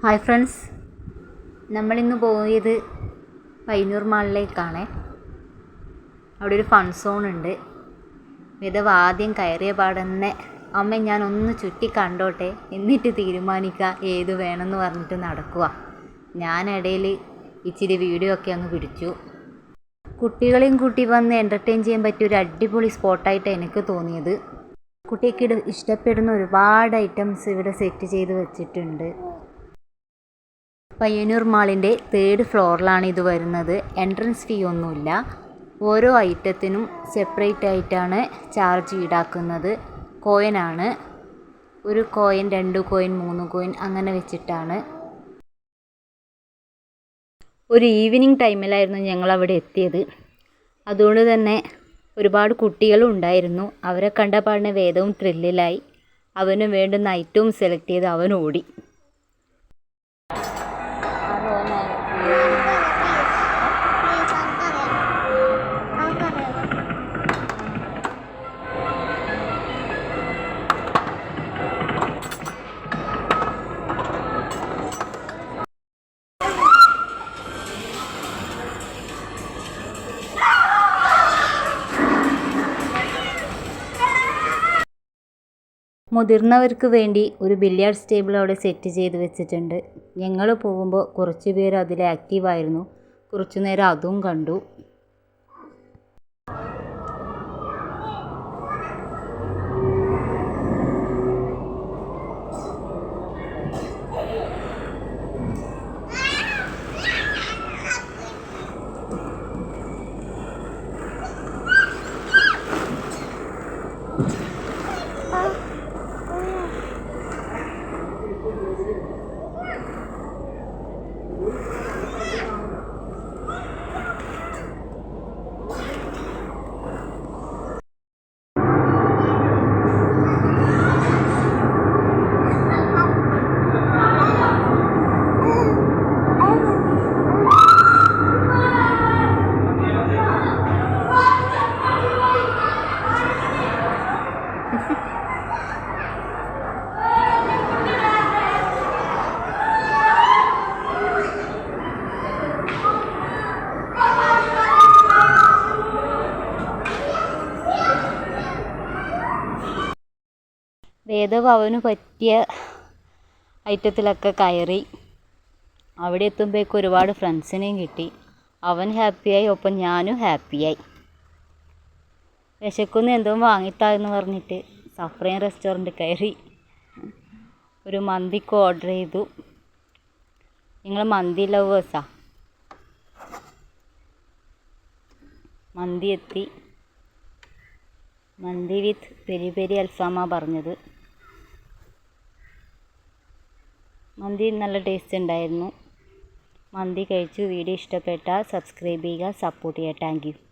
Hi friends. നമ്മളിന്ന് പോയത് പയ്യന്നൂർ മാളിലേക്കാണ്. അവിടെ ഒരു ഫൺ സോൺ ഉണ്ട്. വിധവ ആദ്യം കയറിയ പാടന്നെ അമ്മ ഞാൻ ഒന്ന് ചുറ്റി കണ്ടോട്ടെ എന്നിട്ട് തീരുമാനിക്കുക ഏത് വേണമെന്ന് പറഞ്ഞിട്ട് നടക്കുക ഞാനിടയിൽ ഇച്ചിരി വീഡിയോ ഒക്കെ അങ്ങ് പിടിച്ചു. കുട്ടികളെയും കൂട്ടി വന്ന് എന്റർടൈൻ ചെയ്യാൻ പറ്റിയ ഒരു അടിപൊളി സ്പോട്ടായിട്ട് എനിക്ക് തോന്നിയത്. കുട്ടിക്ക് ഇഷ്ടപ്പെടുന്ന ഒരുപാട് ഐറ്റംസ് ഇവിടെ സെറ്റ് ചെയ്ത് വെച്ചിട്ടുണ്ട്. പയ്യന്നൂർ മാളിന്റെ തേർഡ് ഫ്ലോറിലാണ് ഇത് വരുന്നത്. എൻട്രൻസ് ഫീ ഒന്നുമില്ല. ഓരോ ഐറ്റത്തിനും സെപ്പറേറ്റ് ആയിട്ടാണ് ചാർജ് ഈടാക്കുന്നത്. കോയിനാണ് ഒരു കോയിൻ രണ്ട് കോയിൻ മൂന്ന് കോയിൻ അങ്ങനെ വെച്ചിട്ടാണ്. ഒരു ഈവനിങ് ടൈമിലായിരുന്നു ഞങ്ങൾ അവിടെ എത്തിയത്. അതുകൊണ്ട് തന്നെ ഒരുപാട് കുട്ടികളും ഉണ്ടായിരുന്നു. അവരെ കണ്ട പാടിന് വേദവും ത്രില്ലിലായി അവന് വേണ്ടുന്ന ഐറ്റവും സെലക്ട് ചെയ്ത് അവൻ ഓടി. മുതിർന്നവർക്ക് വേണ്ടി ഒരു ബില്ല്യാർഡ്സ് ടേബിൾ അവിടെ സെറ്റ് ചെയ്ത് വെച്ചിട്ടുണ്ട്. ഞങ്ങൾ പോകുമ്പോൾ കുറച്ച് പേർ അതിൽ ആക്റ്റീവായിരുന്നു. കുറച്ച് നേരം അതും കണ്ടു. വേദവ് അവന് പറ്റിയ ഐറ്റത്തിലൊക്കെ കയറി. അവിടെ എത്തുമ്പോഴേക്കും ഒരുപാട് ഫ്രണ്ട്സിനെയും കിട്ടി. അവൻ ഹാപ്പിയായി ഒപ്പം ഞാനും ഹാപ്പിയായി വിശക്കുന്നു എന്തോ വാങ്ങിത്താ എന്ന് പറഞ്ഞിട്ട് സഫ്രൈൻ റെസ്റ്റോറന്റ് കയറി. ഒരു മന്തിക്ക് ഓർഡർ ചെയ്തു. നിങ്ങൾ മന്തി ലവേഴ്സാ മന്തി എത്തി. മന്തി വിത്ത് പെരി പെരി അൽഫാമ പറഞ്ഞത്. മന്തി നല്ല ടേസ്റ്റ് ഉണ്ടായിരുന്നു. മന്തി കഴിച്ചു. വീഡിയോ ഇഷ്ടപ്പെട്ടാൽ സബ്സ്ക്രൈബ് ചെയ്യുക സപ്പോർട്ട് ചെയ്യുക. താങ്ക്